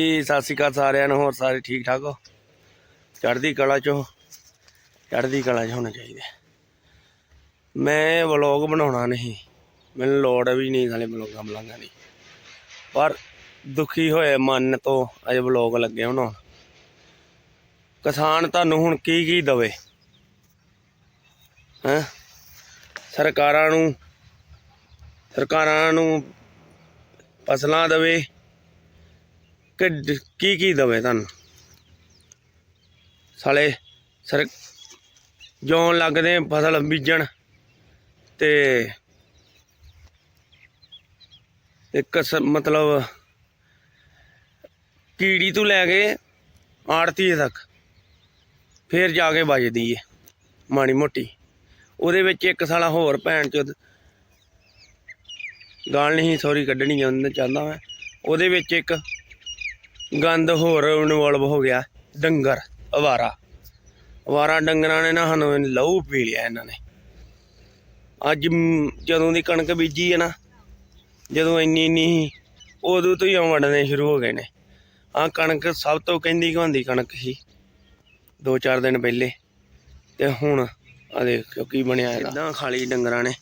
ਜੀ, ਸਤਿ ਸ਼੍ਰੀ ਅਕਾਲ ਸਾਰਿਆਂ ਨੂੰ, ਹੋਰ ਸਾਰੇ ਠੀਕ ਠਾਕ ਹੋ? ਚੜ੍ਹਦੀ ਕਲਾ ਚੋਂ ਚੜ੍ਹਦੀ ਕਲਾ ਚ ਹੋਣਾ ਚਾਹੀਦਾ। ਮੈਂ ਵਲੌਗ ਬਣਾਉਣਾ ਨਹੀਂ। ਮੈਨੂੰ ਲੋੜ ਵੀ ਨਹੀਂ ਸਾਲੇ ਵਲੌਗਾਂ ਬਲਾਂਗਾ ਦੀ। ਪਰ ਦੁਖੀ ਹੋਏ ਮਨ ਤੋਂ ਅਜੇ ਵਲੌਗ ਲੱਗੇ ਬਣਾਉਣ। ਕਿਸਾਨ ਤੁਹਾਨੂੰ ਹੁਣ ਕੀ ਕੀ ਦਵੇ? ਹੈਂ? ਸਰਕਾਰਾਂ ਨੂੰ ਸਰਕਾਰਾਂ ਨੂੰ ਫਸਲਾਂ ਦਵੇ ਕਿ ਕੀ ਕੀ ਦਵੇ ਤੁਹਾਨੂੰ? ਸਾਲੇ ਸਰ ਜੌਣ ਲੱਗਦੇ ਫਸਲ ਬੀਜਣ ਤੇ ਇੱਕ ਮਤਲਬ ਕੀੜੀ ਤੋਂ ਲੈ ਕੇ ਆੜਤੀ ਤੱਕ ਫੇਰ ਜਾ ਕੇ ਵੱਜਦੀ ਏ, ਮਾੜੀ ਮੋਟੀ। ਉਹਦੇ ਵਿੱਚ ਇੱਕ ਸਾਲਾ ਹੋਰ ਭੈਣ ਚੋਦ ਗਾਲ ਨਹੀਂ, ਸੌਰੀ ਕੱਢਣੀ ਚਾਹੁੰਦਾ ਚਾਹੁੰਦਾ ਮੈਂ। ਉਹਦੇ ਵਿੱਚ ਇੱਕ ਗੰਦ ਹੋਰ ਇਨਵੋਲਵ ਹੋ ਗਿਆ। ਡੰਗਰ ਅਵਾਰਾ। ਅਵਾਰਾ ਡੰਗਰਾਂ ਨੇ ਨਾ ਸਾਨੂੰ ਲਹੂ ਪੀ ਲਿਆ ਇਹਨਾਂ ਨੇ। ਅੱਜ ਜਦੋਂ ਦੀ ਕਣਕ ਬੀਜੀ ਹੈ ਨਾ ਜਦੋਂ ਇੰਨੀ ਇੰਨੀ ਸੀ, ਉਦੋਂ ਤੋਂ ਹੀ ਆਉਂ ਵੜਨੇ ਸ਼ੁਰੂ ਹੋ ਗਏ ਨੇ। ਆ ਕਣਕ ਸਭ ਤੋਂ ਕਹਿੰਦੀ ਕਹਾਂਦੀ ਕਣਕ ਸੀ ਦੋ ਚਾਰ ਦਿਨ ਪਹਿਲੇ। ਤੇ ਹੁਣ ਆ ਦੇਖ ਕੀ ਬਣਿਆ ਇਹਦਾ। ਖਾਲੀ ਡੰਗਰਾਂ ਨੇ।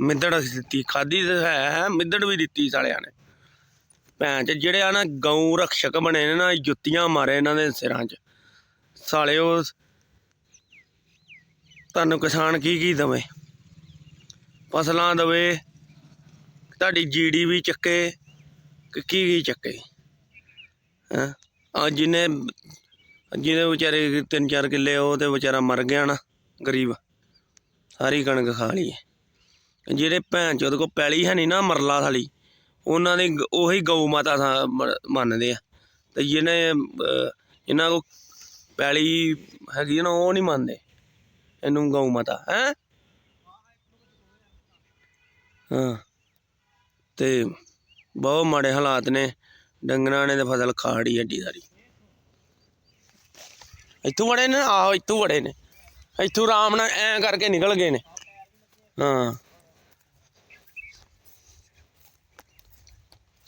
ਮਿੱਦੜ ਦਿੱਤੀ ਖਾਦੀ ਤੇ ਹੈ ਹੈ ਮਿੱਦੜ ਵੀ ਦਿੱਤੀ ਸਾਲਿਆਂ ਨੇ। ਭੈਣ ਚ, ਜਿਹੜੇ ਆ ਨਾ ਗਊ ਰਖਸ਼ਕ ਬਣੇ ਨੇ ਨਾ ਜੁੱਤੀਆਂ ਮਾਰੇ ਇਹਨਾਂ ਦੇ ਸਿਰਾਂ 'ਚ। ਸਾਲਿਓ ਤੁਹਾਨੂੰ ਕਿਸਾਨ ਕੀ ਕੀ ਦਵੇ? ਫਸਲਾਂ ਦਵੇ, ਤੁਹਾਡੀ ਜੀਡੀ ਵੀ ਚੱਕੇ, ਕਿ ਕੀ ਕੀ ਚੱਕੇ? ਹਾਂ? ਆ ਜਿਹਨੇ ਜਿਹਦੇ ਵਿਚਾਰੇ ਤਿੰਨ ਚਾਰ ਕਿੱਲੇ, ਉਹ ਤੇ ਵਿਚਾਰਾ ਮਰ ਗਿਆ ਨਾ, ਗਰੀਬ। ਸਾਰੀ ਕਣਕ ਖਾ ਲਈ ਜਿਹੜੇ ਭੈਣ ਚੋਦ ਕੋ ਪੈਲੀ ਹੈ ਨਹੀਂ ਨਾ, ਮਰਲਾ ਸਾਲੀ। ਉਹਨਾਂ ਦੇ ਗ- ਉਹੀ ਗਊ ਮਾਤਾ ਥਾਂ ਮ- ਮੰਨਦੇ ਆ। ਤੇ ਜਿਹਨੇ ਅਹ, ਇਹਨਾਂ ਕੋ ਪੈਲੀ ਹੈਗੀ ਆ ਨਾ ਉਹ ਨਹੀਂ ਮੰਨਦੇ। ਇਹਨੂੰ ਗਊ ਮਾਤਾ ਹੈ? ਹਾਂ। ਤੇ ਬਹੁਤ ਮਾੜੇ ਹਾਲਾਤ ਨੇ। ਡੰਗਰਾਂ ਨੇ ਤੇ ਫਸਲ ਖਾੜੀ ਏਡੀ ਸਾਰੀ। ਇੱਥੋਂ ਵੜੇ ਨੇ ਆਹੋ ਇੱਥੋਂ ਵੜੇ ਨੇ। ਇੱਥੋਂ ਆਰਾਮ ਨਾਲ ਐਂ ਕਰਕੇ ਨਿਕਲ ਗਏ ਨੇ। ਹਾਂ।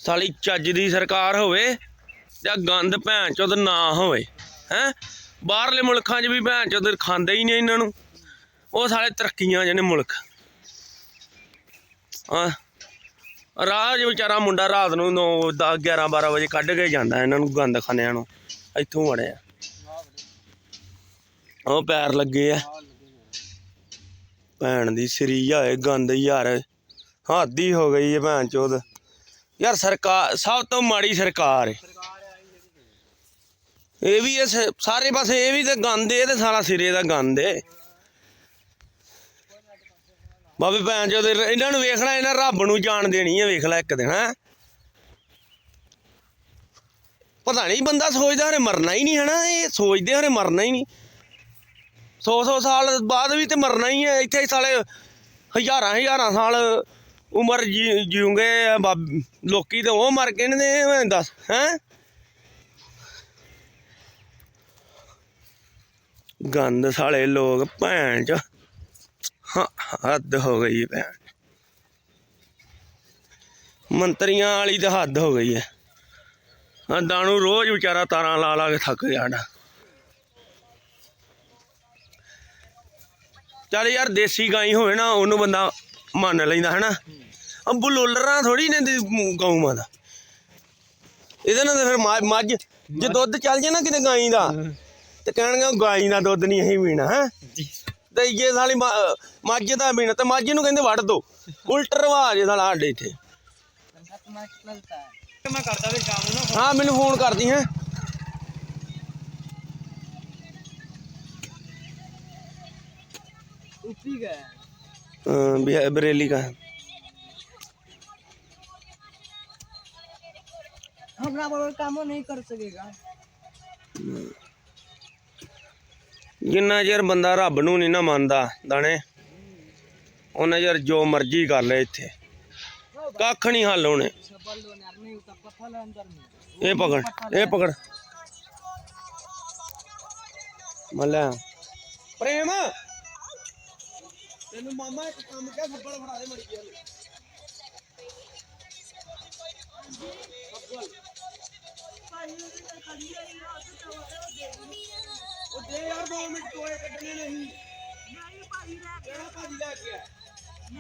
ਸਾਲੀ ਚੱਜ ਦੀ ਸਰਕਾਰ ਹੋਵੇ ਜਾਂ ਗੰਦ ਭੈਣ ਚੋਦ ਨਾ ਹੋਵੇ, ਹੈ? ਬਾਹਰਲੇ ਮੁਲਕਾਂ 'ਚ ਵੀ ਭੈਣ ਚੋਦ ਖਾਂਦੇ ਹੀ ਨਹੀਂ ਇਹਨਾਂ ਨੂੰ। ਉਹ ਸਾਲੇ ਤਰੱਕੀਆਂ ਜਿਹਨੇ ਮੁਲਕ। ਹਾਂ। ਰਾਹ 'ਚ ਵਿਚਾਰਾ ਮੁੰਡਾ ਰਾਤ ਨੂੰ 9 10 11 12 ਵਜੇ ਕੱਢ ਕੇ ਜਾਂਦਾ ਇਹਨਾਂ ਨੂੰ ਗੰਦ ਖਾਨਿਆਂ ਨੂੰ। ਇੱਥੋਂ ਵੜਿਆ। ਉਹ ਪੈਰ ਲੱਗੇ ਆ। ਭੈਣ ਦੀ ਸਰੀ ਆਏ ਗੰਦ ਯਾਰ। ਹੱਦ ਹੀ ਹੋ ਗਈ ਹੈ ਭੈਣ ਚੋਦ। ਯਾਰ ਸਰਕਾਰ ਸਭ ਤੋਂ ਮਾੜੀ ਸਰਕਾਰ ਹੈ ਇਹ ਵੀ ਇਸ, ਸਾਰੇ ਪਾਸੇ ਇਹ ਵੀ ਤੇ ਗੰਦ ਇਹ ਤੇ ਸਾਰਾ ਸਿਰੇ ਦਾ ਗੰਦ ਏ। ਬਾਬੇ ਭੈਣ ਚੋਦ, ਇਹਨਾਂ ਨੂੰ ਵੇਖਣਾ, ਇਹਨਾਂ ਰੱਬ ਨੂੰ ਜਾਣ ਦੇਣੀ ਹੈ ਵੇਖ ਲੈ ਇੱਕ ਦਿਨ, ਹੈ। ਪਤਾ ਨਹੀਂ ਬੰਦਾ ਸੋਚਦਾ ਹਰੇ ਮਰਨਾ ਹੀ ਨਹੀਂ ਹੈ ਇਹ ਸੋਚਦੇ ਹਰੇ ਮਰਨਾ ਹੀ ਨਹੀਂ। ਸੌ ਸੌ ਸਾਲ ਬਾਅਦ ਵੀ ਤੇ ਮਰਨਾ ਹੀ ਹੈ ਇੱਥੇ ਸਾਲੇ ਹਜ਼ਾਰਾਂ ਹਜ਼ਾਰਾਂ ਸਾਲ ਉਮਰ ਜੀ- ਜਿਉਂਗੇ ਲੋਕੀ ਤੇ ਉਹ ਮਰ ਗਏ ਨੇ ਦੱਸ, ਹੈ? ਗੰਦ ਸਾਲੇ ਲੋਕ ਭੈਣ ਚ। ਹੱਦ ਹੋ ਗਈ ਭੈਣ। ਮੰਤਰੀਆਂ ਵਾਲੀ ਤੇ ਹੱਦ ਹੋ ਗਈ ਹੈ ਆ ਦਾਣੂ ਰੋਜ਼ ਵਿਚਾਰਾ ਤਾਰਾਂ ਲਾ ਲਾ ਕੇ ਥੱਕ ਜਾਣਾ ਚੱਲ ਯਾਰ, ਦੇਸੀ ਗਾਈ ਹੋਵੇ ਨਾ, ਉਹਨੂੰ ਬੰਦਾ ਮੰਨ ਲੈਂਦਾ ਹਨਾ? ਆ ਬੁਲੋਲਰਾਂ ਥੋੜੀ ਨੇ ਦੀ ਗਊ ਮਾਤਾ ਇਹਦੇ ਨਾਲ ਤਾਂ ਫਿਰ ਮੱਝ- ਮੱਝ ਜੇ ਦੁੱਧ ਚੱਲ ਜੇ ਨਾ ਕਿਤੇ ਗਾਈ ਦਾ ਤੇ ਕਹਿਣਗੇ ਗਾਈ ਦਾ ਦੁੱਧ ਨਹੀਂ ਅਸੀਂ ਪੀਣਾ ਹੈ? ਤੇ ਇਹ ਸਾਲੀ ਮ- ਮੱਝ ਦਾ ਪੀਣਾ ਤੇ ਮੱਝ ਨੂੰ ਕਹਿੰਦੇ ਵੱਢ ਦੋ। ਉਲਟ ਰਿਵਾਜ ਹੈ ਸਾਲਾ ਸਾਡੇ ਇੱਥੇ। ਮੈਂ ਕਰਦਾ ਤੇ ਸ਼ਾਮ ਨੂੰ ਨਾ ਹਾਂ ਮੈਨੂੰ ਫੋਨ ਕਰਦੀ ਹੈ? ਉੱਪੀ ਗਏ। बिहा- बरेली का है अपना बराबर काम नहीं कर सकेगा ਜਿੰਨਾ ਚਿਰ ਬੰਦਾ ਰੱਬ ਨੂੰ ਨਹੀਂ ਨਾ ਮੰਨਦਾ ਦਾਣੇ ਉਹਨਾਂ ਚਿਰ ਜੋ ਮਰਜ਼ੀ ਕਰ ਲੈ ਇੱਥੇ ਕੱਖ ਨਹੀਂ ਹੱਲ ਹੋਣੇ सबल लोने यार नहीं होता पत्थर है अंदर में ਇਹ ਪਕੜ ਇਹ ਪਕੜ ਮੱਲਾ ਪ੍ਰੇਮ ਤੈਨੂੰ ਮਾਮਾ ਇੱਕ ਕੰਮ ਕਿਹਾ ਫੱਬਲ ਫੜਾ ਦੇ ਮੜੀ ਗਿਆ ਉਹ ਦੇ ਯਾਰ 2 ਮਿੰਟ ਟੋਏ ਕੱਢਣੇ ਨਹੀਂ ਕਿਹੜਾ ਭਾਜੀ ਲੈ ਕੇ ਆ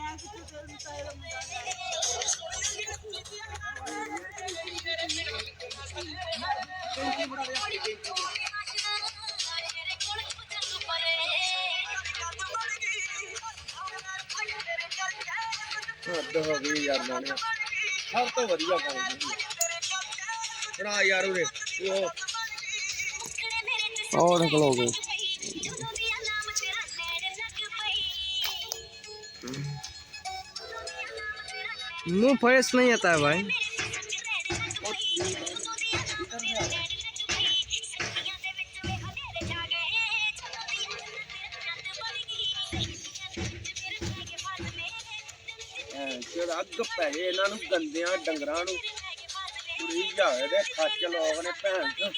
ਹੱਦ ਹੋ ਗਈ ਯਾਰ ਨਾਲੇ ਸਭ ਤੋਂ ਵਧੀਆ ਕੰਮ ਜੀ ਬਣਾ ਯਾਰ ਉਰੇ ਉਹ और निकलोगे मुंह फ्रेश नहीं आता है भाई ਰੰਗ ਪਏ ਇਹਨਾਂ ਨੂੰ ਗੰਦਿਆਂ ਡੰਗਰਾਂ ਨੂੰ। ਪੂਰੀ ਜਾਏ ਦੇ ਖੱਚ ਲੋਕ ਨੇ ਭੈਣ ਚ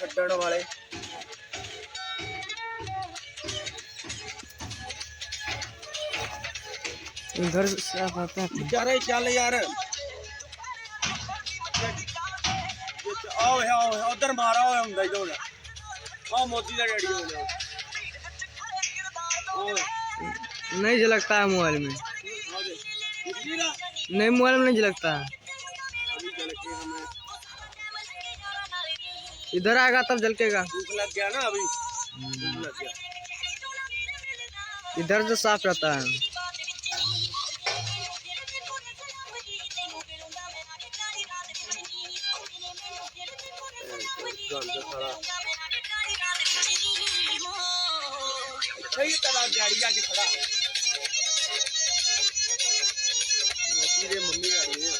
ਛੱਡਣ ਵਾਲੇ। ਇੰਦਰ ਸਾਫ਼ ਆਤਾ ਵਿਚਾਰੇ ਚੱਲ ਯਾਰ। ਆਓ ਆਓ ਉਧਰ ਮਾਰਾ ਹੋਇਆ ਹੁੰਦਾ ਹੀ ਦੋੜ ਆ ਮੋਦੀ ਦਾ ਡੈਡੀ ਹੋ ਗਿਆ। ਓਏ। नहीं झलकता है मोबाइल में। नहीं मोबाइल में नहीं झलकता। है इधर आएगा तब झलकेगा। लग गया ना अभी। लग गया। इधर से साफ़ रहता है। खड़ा ਜੀ ਦੇ ਮੰਮੀ ਆੜੀ ਹੈ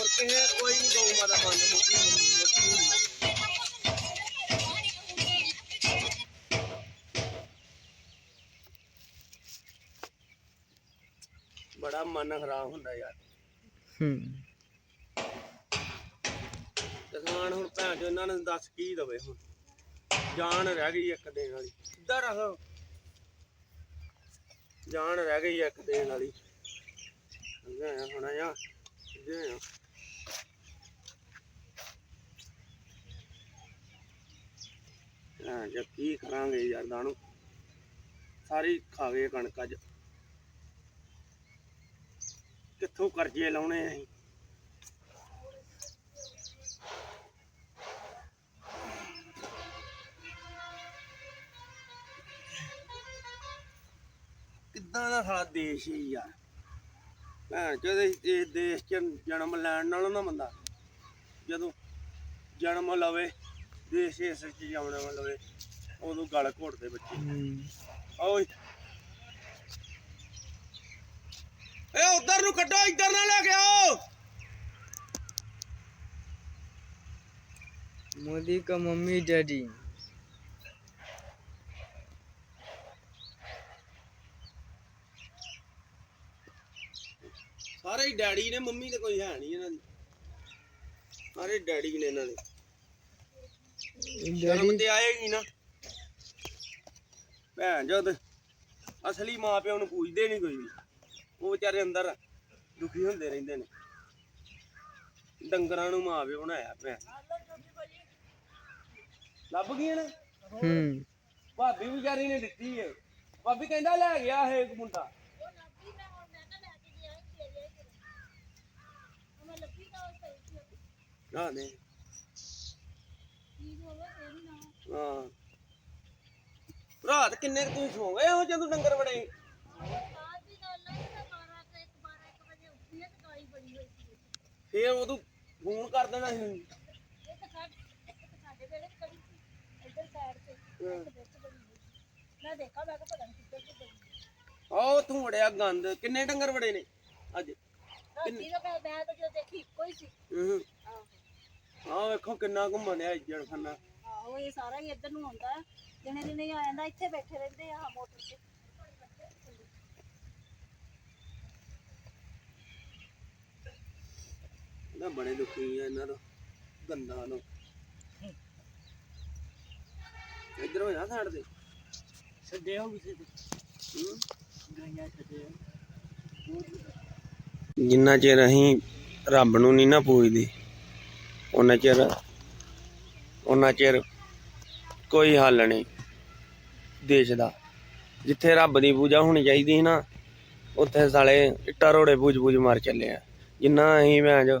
ਔਰ ਕਿਹੇ ਕੋਈ ਨਹੀਂ ਗਊ ਮਾਤਾ ਬੰਦ ਮੋਟੀ ਬੜਾ ਮਨ ਖਰਾਬ ਹੁੰਦਾ ਯਾਰ। ਹੂੰ। ਕਿਸਾਨ ਹੁਣ ਭੈਣ ਚੋ ਇਹਨਾਂ ਨੇ ਦੱਸ ਕੀ ਦਵੇ ਹੁਣ? ਜਾਨ ਰਹਿ ਗਈ ਇੱਕ ਦੇਣ ਵਾਲੀ। ਕਿੱਦਾਂ ਰਹਾ। ਜਾਨ ਰਹਿ ਗਈ ਇੱਕ ਦੇਣ ਵਾਲੀ। ਗਿਆ ਹੁਣ ਆ। ਗਿਆ ਹਾਂ ਜੇ, ਕੀ ਕਰਾਂਗੇ ਯਾਰ ਦਾਣੂ? ਸਾਰੀ ਖਾ ਗਏ ਕਣਕ ਅੱਜ। ਕਿੱਥੋਂ ਕਰਜ਼ੇ ਲਾਉਣੇ ਅਸੀਂ? ਕਿੱਦਾਂ ਦਾ ਸਾਡਾ ਦੇਸ਼ ਹੀ ਯਾਰ। ਭੈਣ ਚੋਦ ਇਸ ਦੇਸ਼ 'ਚ ਜਨਮ ਲੈਣ ਨਾਲੋਂ ਨਾ ਬੰਦਾ ਜਦੋਂ ਜਨਮ ਲਵੇ ਦੇਸ਼ ਇਸ 'ਚ ਜਨਮ ਲਵੇ ਉਦੋਂ ਗਲ ਘੋਟਦੇ ਬੱਚੇ हम्म। ਓਏ ਏ ਉਧਰ ਨੂੰ ਕੱਢੋ ਇੱਧਰ ਨਾ ਲੈ ਕੇ ਆਓ मोदी का मम्मी डैडी ਸਾਰੇ ਹੀ ਡੈਡੀ ਨੇ ਮੰਮੀ ਤੇ ਕੋਈ ਹੈ ਨਹੀਂ ਇਹਨਾਂ ਦੀ। ਸਾਰੇ ਡੈਡੀ ਨੇ ਇਹਨਾਂ ਦੇ। ਸ਼ਰਮ ਤੇ ਆਏਗੀ ਨਾ। ਭੈਣ ਜਦ ਅਸਲੀ ਮਾਂ ਪਿਓ ਨੂੰ ਪੁੱਛਦੇ ਨਹੀਂ ਕੋਈ ਵੀ। ਉਹ ਵਿਚਾਰੇ ਅੰਦਰ ਦੁਖੀ ਹੁੰਦੇ ਰਹਿੰਦੇ ਨੇ। ਡੰਗਰਾਂ ਨੂੰ ਮਾਂ ਪਿਓ ਬਣਾਇਆ ਭੈਣ। ਲੱਭ ਗਈ ਨਾ? ਹੂੰ। ਭਾਬੀ ਵਿਚਾਰੀ ਨੇ ਦਿੱਤੀ ਹੈ ਭਾਬੀ ਕਹਿੰਦਾ ਲੈ ਗਿਆ ਇਹ ਇੱਕ ਮੁੰਡਾ। ਨਾ ਨੇ। ਹਾਂ। ਰਾਤ ਕਿੰਨੇ ਕੁ ਤੁਸੀਂ ਸੌਂ ਗਏ ਹੋ ਜਦੋਂ ਡੰਗਰ ਬੜੇ ਫੇਰ ਉਦੋਂ ਫੋਨ ਕਰ ਦੇਣਾ ਸੀ। ਆਹ ਤੂੰ ਵੜਿਆ ਗੰਦ। ਕਿੰਨੇ ਡੰਗਰ ਬੜੇ ਨੇ ਅੱਜ? ਰਾਤੀ ਦਾ ਮੈਂ ਤਾਂ ਜੋ ਦੇਖੀ ਇੱਕੋ ਹੀ ਸੀ। ਹੂੰ। ਆਹ। ਆਹ ਵੇਖੋ ਕਿੰਨਾ ਘੁੰਮਣ ਆ ਇੱਜੜ ਖੰਨਾ। ਆਹੋ ਇਹ ਸਾਰਾ ਹੀ ਇੱਧਰ ਨੂੰ ਆਉਂਦਾ। ਦਿਨੇ ਦਿਨੇ ਆ ਜਾਂਦਾ ਇੱਥੇ ਬੈਠੇ ਰਹਿੰਦੇ ਆ ਮੋਟਰ ਤੇ। ਨਾ ਬਣੇ ਦੁਖੀ ਆ ਇਹਨਾਂ ਦਾ ਗੰਦਾ ਨੂੰ ਇੱਧਰ ਹੋ ਜਾ ਤੇ। ਛੱਡੇ ਹੋ ਕਿਸੇ ਤੇ ਹੂੰ? ਗਾਇਆ ਛੱਡੇ ਜਿੰਨਾ ਚਿਰ ਅਸੀਂ ਰੱਬ ਨੂੰ ਨਹੀਂ ਨਾ ਪੂਜਦੇ ਉਹਨਾਂ ਚਿਰ ਉਹਨਾਂ ਚਿਰ ਕੋਈ ਹੱਲ ਨਹੀਂ ਦੇਸ਼ ਦਾ। ਜਿੱਥੇ ਰੱਬ ਦੀ ਪੂਜਾ ਹੋਣੀ ਚਾਹੀਦੀ ਸੀ ਨਾ, ਉੱਥੇ ਸਾਲੇ ਇੱਟਾਂ ਰੋੜੇ ਪੂਜ ਪੂਜ ਮਾਰ ਚੱਲੇ ਆ। ਜਿੰਨਾ ਅਸੀਂ ਮੈਂ ਜੋ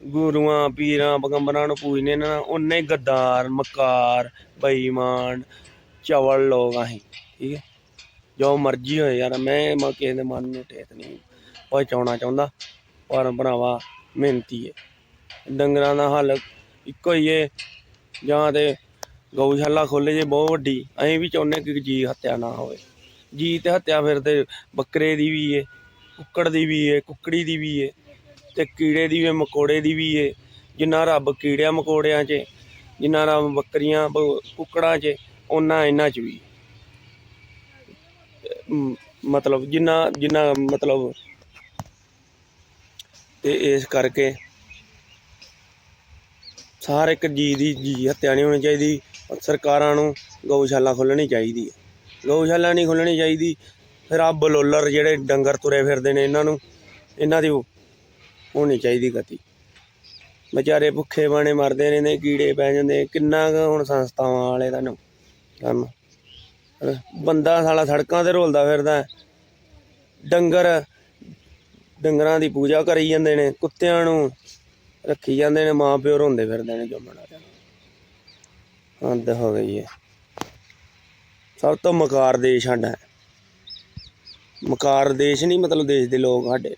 ਗੁਰੂਆਂ, ਪੀਰਾਂ, ਪਗੰਬਰਾਂ ਨੂੰ ਪੂਜਨੇ ਨਾ ਉਹਨੇ ਗੱਦਾਰ, ਮਕਾਰ, ਬੇਈਮਾਨ, ਚਵਲ ਲੋਕ ਅਸੀਂ, ਠੀਕ ਹੈ ਜੋ ਮਰਜ਼ੀ ਹੋਏ ਯਾਰ, ਮੈਂ ਮੈਂ ਕਿਸੇ ਦੇ ਮਨ ਨੂੰ ਠੇਤ ਨਹੀਂ, ਪਹੁੰਚਾਉਣਾ ਚਾਹੁੰਦਾ, ਪਰ ਭਰਾਵਾ, ਮਿਹਨਤੀ ਹੈ। ਡੰਗਰਾਂ ਦਾ ਹੱਲ ਇੱਕੋ ਹੀ ਹੈ ਜਾਂ ਤੇ ਗਊਸ਼ਾਲਾ ਖੋਲੇ ਜੇ ਬਹੁਤ ਵੱਡੀ, ਅਸੀਂ ਵੀ ਚਾਹੁੰਦੇ ਕਿ ਜੀ ਹੱਤਿਆ ਨਾ ਹੋਵੇ। ਜੀ ਤੇ ਹੱਤਿਆ ਫਿਰ ਤੇ ਬੱਕਰੇ ਦੀ ਵੀ ਏ, ਕੁੱਕੜ ਦੀ ਵੀ ਏ, ਕੁੱਕੜੀ ਦੀ ਵੀ ਏ, ਤੇ ਕੀੜੇ ਦੀ ਵੀ ਮਕੋੜੇ ਦੀ ਵੀ ਏ। ਜਿੰਨਾ ਰੱਬ ਕੀੜਿਆਂ ਮਕੋੜਿਆਂ 'ਚ ਜਿੰਨਾ ਰੱਬ ਬੱਕਰੀਆਂ, ਬ- ਕੁੱਕੜਾਂ 'ਚ ਉਹਨਾਂ ਇਹਨਾਂ 'ਚ ਵੀ। ਮ- ਮਤਲਬ ਜਿੰਨਾ ਜਿੰਨਾ ਮਤਲਬ ਤੇ ਇਸ ਕਰਕੇ ਹਰ ਇੱਕ ਜੀ ਦੀ ਜੀ ਹੱਤਿਆ ਨਹੀਂ ਹੋਣੀ ਚਾਹੀਦੀ, ਸਰਕਾਰਾਂ ਨੂੰ ਗਊਸ਼ਾਲਾ ਖੋਲਣੀ ਚਾਹੀਦੀ ਹੈ। ਗਊਸ਼ਾਲਾ ਨਹੀਂ ਖੋਲਣੀ ਚਾਹੀਦੀ, ਫਿਰ ਆ ਬਲੋਲਰ ਜਿਹੜੇ ਡੰਗਰ ਤੁਰੇ ਫਿਰਦੇ ਨੇ ਇਹਨਾਂ ਨੂੰ, ਇਹਨਾਂ ਦੀ ਹੋਣੀ ਚਾਹੀਦੀ ਗਤੀ। ਵਿਚਾਰੇ ਭੁੱਖੇ ਬਾਣੇ ਮਰਦੇ ਨੇ ਨੇ ਕੀੜੇ ਪੈ ਜਾਂਦੇ ਕਿੰਨਾ ਕੁ ਹੁਣ ਸੰਸਥਾਵਾਂ ਵਾਲੇ ਤੁਹਾਨੂੰ ਨੂੰ ਕੰਮ। ਬੰਦਾ ਸਾਲਾ ਸੜਕਾਂ ਤੇ ਰੋਲਦਾ ਫਿਰਦਾ ਡੰਗਰ, ਡੰਗਰਾਂ ਦੀ ਪੂਜਾ ਕਰੀ ਜਾਂਦੇ ਨੇ, ਕੁੱਤਿਆਂ ਨੂੰ ਰੱਖੀ ਜਾਂਦੇ ਨੇ, ਮਾਂ ਪਿਓ ਰੋਂਦੇ ਫਿਰਦੇ ਨੇ ਜੰਮਣਾ ਹੱਦ ਹੋ ਗਈ ਹੈ ਸਭ ਤੋਂ ਮਕਾਰ ਦੇਸ਼ ਸਾਡਾ ਮਕਾਰ ਦੇਸ਼ ਨਹੀਂ, ਮਤਲਬ ਦੇਸ਼ ਦੇ ਲੋਕ ਸਾਡੇ।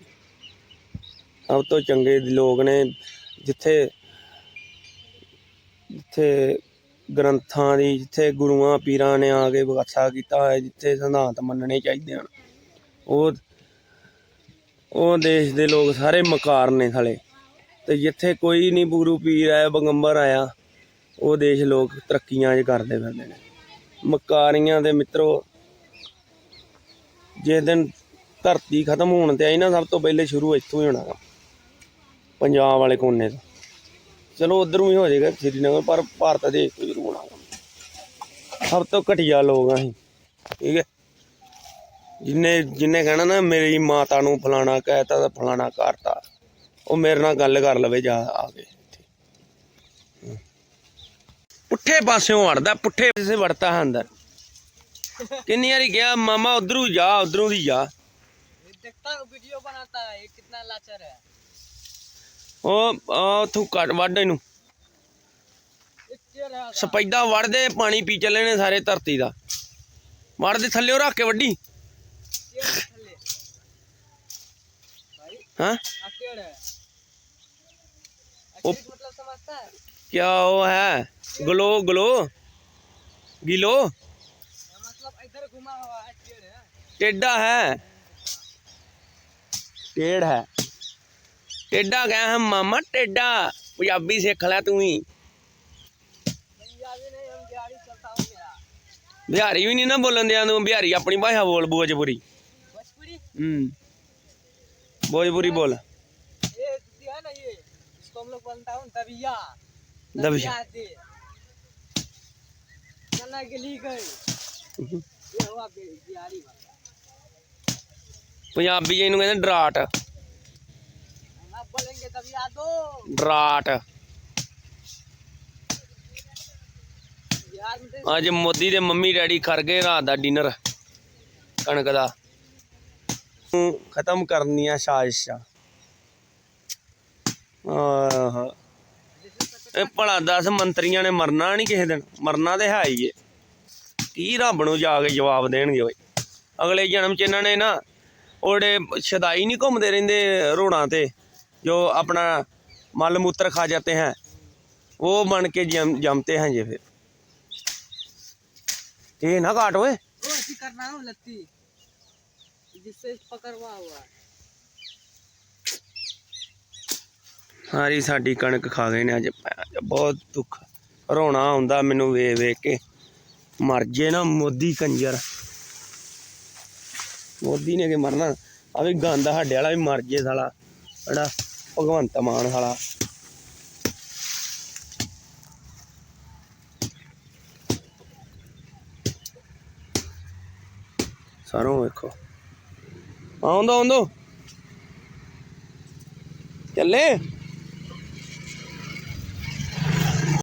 ਸਭ ਤੋਂ ਚੰਗੇ ਲੋਕ ਨੇ, ਜਿੱਥੇ ਜਿੱਥੇ ਗ੍ਰੰਥਾਂ ਦੀ, ਜਿੱਥੇ ਗੁਰੂਆਂ, ਪੀਰਾਂ ਨੇ ਆ ਕੇ ਵਿਗਾਸਾ ਕੀਤਾ ਹੋਇਆ, ਜਿੱਥੇ ਸਿਧਾਂਤ ਮੰਨਣੇ ਚਾਹੀਦੇ ਹਨ। ਉਹ ਉਹ ਦੇਸ਼ ਦੇ ਲੋਕ ਸਾਰੇ ਮਕਾਰ ਨੇ ਸਾਲੇ। ਤੇ ਜਿੱਥੇ ਕੋਈ ਨਹੀਂ ਗੁਰੂ ਪੀਰ ਆਇਆ ਬਗੰਬਰ ਆਇਆ, ਉਹ ਦੇਸ਼ ਲੋਕ ਤਰੱਕੀਆਂ 'ਚ ਕਰਦੇ ਫਿਰਦੇ ਨੇ। ਮਕਾਰੀਆਂ ਦੇ ਮਿੱਤਰੋ, ਜਿਸ ਦਿਨ ਧਰਤੀ ਖਤਮ ਹੋਣ ਤੇ ਆਈ ਨਾ, ਸਭ ਤੋਂ ਪਹਿਲੇ ਸ਼ੁਰੂ ਇੱਥੋਂ ਹੀ ਹੋਣਾ ਗਾ। ਪੰਜਾਬ ਵਾਲੇ ਕੋਨੇ ਤੋਂ। ਚਲੋ ਉਧਰੋਂ ਹੀ ਹੋ ਜਾਏਗਾ ਸ੍ਰੀਨਗਰ, ਪਰ ਭਾਰਤ ਦੇ ਤੋਂ ਜ਼ਰੂਰ ਹੋਣਾ ਸਭ ਤੋਂ ਘਟੀਆ ਲੋਕ ਆ ਅਸੀਂ, ਠੀਕ ਹੈ? ਜਿੰਨੇ ਜਿੰਨੇ ਕਹਿਣਾ ਨਾ, ਮੇਰੀ ਮਾਤਾ ਨੂੰ ਫਲਾਣਾ ਕਹਿਤਾ ਤਾਂ ਫਲਾਣਾ ਕਰਤਾ। ਉਹ ਮੇਰੇ ਨਾਲ ਗੱਲ ਕਰ ਲਵੇ ਜਾ ਆ ਕੇ ਪੁੱਠੇ ਪਾਸਿਓਂ ਵੜਦਾ ਪੁੱਠੇ ਪਾਸੇ ਵੜਦਾ ਹੈ ਅੰਦਰ। ਕਿੰਨੀ ਵਾਰੀ ਗਿਆ ਮਾਮਾ ਉਧਰੋਂ ਜਾ ਉਧਰੋਂ ਦੀ ਜਾ। ਸਪੈਦਾ ਵੜਦੇ ਪਾਣੀ ਪੀ ਚੱਲੇ ਨੇ ਸਾਰੇ ਧਰਤੀ ਦਾ। ਵੜਦੇ ਥੱਲੇ ਰੱਖ ਕੇ ਵੱਡੀ ਹਾਂ? ਹਾਂ? वो क्या वो है ग्लो ग्लो गिलो टेढ़ा है टेढ़ है टेढ़ा गया हम मामा टेढ़ा पंजाबी सीख लै तू ही बिहारी भी नहीं ना बोलन दिया तू बिहारी अपनी भाषा बोल भोजपुरी भोजपुरी बोल इसको हम लोग बोलता हूँ दबिया दबिया। दे चना गिली गई ये हुआ बि- बिहारी भाषा ਪੰਜਾਬੀ ਚ ਇਹਨੂੰ ਕਹਿੰਦੇ ਡਰਾਟ हम आप बोलेंगे दबिया दो ਡਰਾਟ बिहार में तो ਅੱਜ ਮੋਦੀ ਦੇ ਮੰਮੀ ਡੈਡੀ ਕਰ ਗਏ ਰਾਤ ਦਾ ਡਿਨਰ ਕਣਕ ਦਾ ਨੂੰ ਖਤਮ ਕਰਨੀਆਂ ਸਾਜ਼ਿਸ਼ਾਂ ਆਹ ਇਹ ਭਲਾ ਦਸ ਮੰਤਰੀਆਂ ਨੇ ਮਰਨਾ ਨਹੀਂ ਕਿਸੇ ਦਿਨ ਮਰਨਾ ਤੇ ਹੈ ਹੀ ਏ ਕੀ ਰੱਬ ਨੂੰ ਜਾ ਕੇ ਜਵਾਬ ਦੇਣਗੇ ਓਏ ਅਗਲੇ ਜਨਮ ਚ ਇਹਨਾਂ ਨੇ ਨਾ ਉਹਦੇ ਸ਼ਦਾਈ ਨਹੀਂ ਘੁੰਮਦੇ ਰਹਿੰਦੇ ਰੋੜਾਂ ਤੇ ਜੋ ਆਪਣਾ ਮਲ ਮੂਤਰ ਖਾ ਜਾਂਦੇ हैं वो बन के जम जमते हैं ये फिर ये ना काट ओए वो ऐसी करना है लत्ती जिससे पकड़वा हुआ है ਸਾਰੀ ਸਾਡੀ ਕਣਕ ਖਾ ਗਏ ਨੇ ਅੱਜ। ਬਹੁਤ ਦੁੱਖ। ਰੋਣਾ ਆਉਂਦਾ ਮੈਨੂੰ ਵੇਖ ਵੇਖ ਕੇ। ਮਰ ਜੇ ਨਾ ਮੋਦੀ ਕੰਜਰ। ਮੋਦੀ ਨੇ ਕਿ ਮਰਨਾ? ਆ ਵੀ ਗੰਦ ਸਾਡੇ ਵਾਲਾ ਵੀ ਮਰ ਜੇ ਸਾਲਾ। ਜਿਹੜਾ ਭਗਵੰਤ ਮਾਨ ਸਾਲਾ। ਸਰੋਂ ਵੇਖੋ। ਆਉਂਦਾ ਆਉਂਦਾ। ਚੱਲੇ।